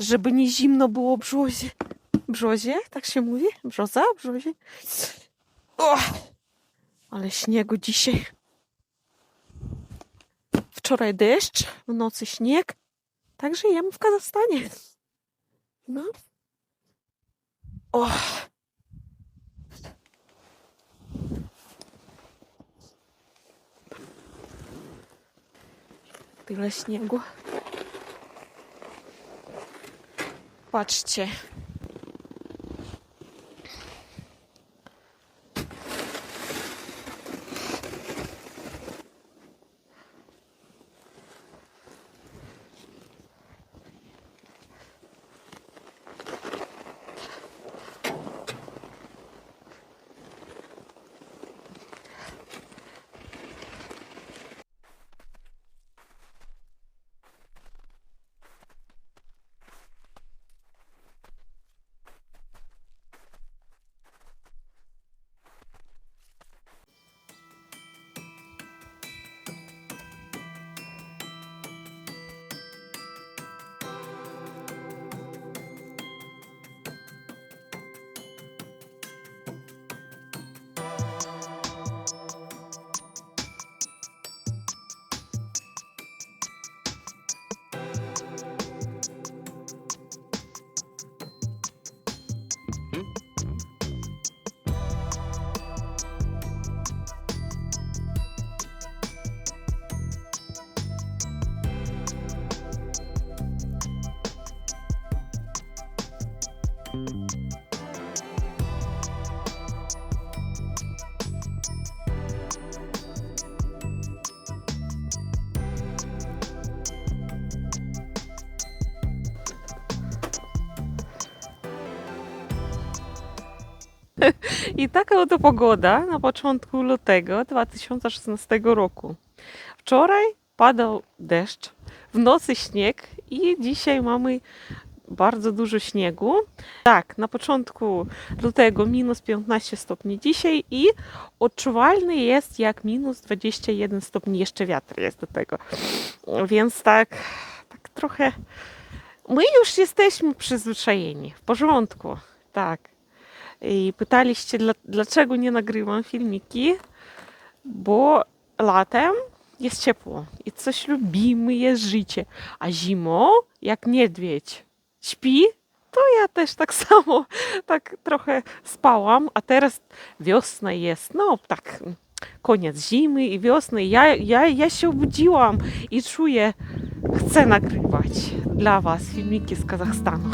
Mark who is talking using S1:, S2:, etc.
S1: żeby nie zimno było brzozie. Brzozie, tak się mówi? Brzoza, brzozie. O, ale śniegu dzisiaj. Wczoraj deszcz, w nocy śnieg. Tak żyjemy w Kazachstanie. No. O. Tyle śniegu. Patrzcie. I taka oto pogoda na początku lutego 2016 roku. Wczoraj padał deszcz, w nocy śnieg i dzisiaj mamy bardzo dużo śniegu. Tak, na początku lutego minus 15 stopni dzisiaj i odczuwalny jest jak minus 21 stopni, jeszcze wiatr jest do tego. Więc tak, tak trochę my już jesteśmy przyzwyczajeni, w porządku, tak. I pytaliście, dla, dlaczego nie nagrywam filmiki, bo latem jest ciepło i coś lubimy jest życie, a zimą jak niedźwiedź śpi, to ja też tak samo, tak trochę spałam, a teraz wiosna jest, no tak, koniec zimy i wiosny. Ja, ja, ja się obudziłam i czuję, chcę nagrywać dla Was filmiki z Kazachstanu.